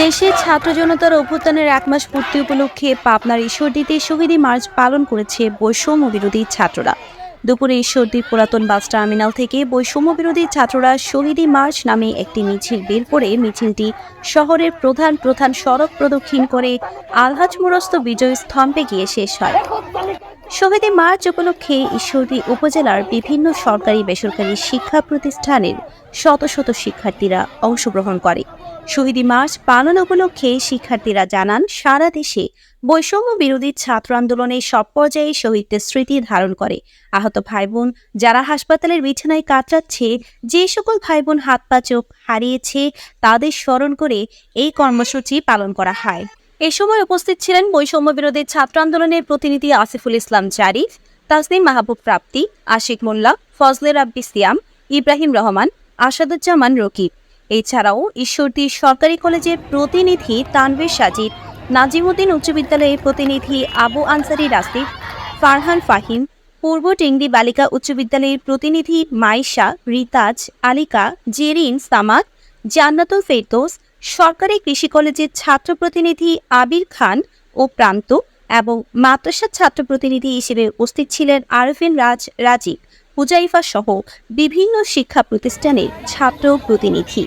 দেশে ছাত্র জনতার অভ্যুত্থানের এক মাস পূর্তি উপলক্ষে পাবনার ঈশ্বরদীতে শহীদী মার্চ পালন করেছে বৈষম্য বিরোধী ছাত্ররা। দুপুরে ঈশ্বরদীর পুরাতন বাস টার্মিনাল থেকে বৈষম্য বিরোধী ছাত্ররা শহীদী মার্চ নামে একটি মিছিল বের করে মিছিলটি শহরের প্রধান প্রধান সড়ক প্রদক্ষিণ করে আলহাজ মুরস্ত বিজয় স্তম্ভে গিয়ে শেষ হয়। শহীদী মার্চ উপলক্ষে ঈশ্বরদী উপজেলার বিভিন্ন সরকারি বেসরকারি শিক্ষা প্রতিষ্ঠানের শত শত শিক্ষার্থীরা অংশগ্রহণ করে। শহীদী মার্চ পালন উপলক্ষে শিক্ষার্থীরা জানান, সারা দেশে বৈষম্য বিরোধী ছাত্র আন্দোলনে সব পর্যায়ে শহীদদের স্মৃতি ধারণ করে। আহত ভাই বোন যারা হাসপাতালের বিছানায় কাতরাচ্ছে, যে সকল ভাই বোন হাত পা চোখ হারিয়েছে, তাদের স্মরণ করে এই কর্মসূচি পালন করা হয়। এ সময় উপস্থিত ছিলেন বৈষম্য বিরোধী ছাত্র আন্দোলনের প্রতিনিধি আসিফুল ইসলাম জারিফ, তাসনিম মাহবুব প্রাপ্তি, আশিক মোল্লা, ফজলে রাব্বি সিয়াম, ইব্রাহিম রহমান, আসাদুজ্জামান রকিব। এছাড়াও ঈশ্বরদী সরকারি কলেজের প্রতিনিধি তানভীর সাজিদ, নাজিমুদ্দিন উচ্চ বিদ্যালয়ের প্রতিনিধি আবু আনসারি রাসিফ ফারহান ফাহিম, পূর্ব টেংরি বালিকা উচ্চ বিদ্যালয়ের প্রতিনিধি মাইশা, রিতাজ, আলিকা, জেরিন, সামাদ, জান্নাতুল ফেরদৌস, সরকারি কৃষি কলেজের ছাত্র প্রতিনিধি আবির খান ও প্রান্ত এবং মাদ্রাসার ছাত্র প্রতিনিধি হিসেবে উপস্থিত ছিলেন আরফিন রাজ রাজীব। হুজাইফা সহ বিভিন্ন শিক্ষা প্রতিষ্ঠানের ছাত্র প্রতিনিধি।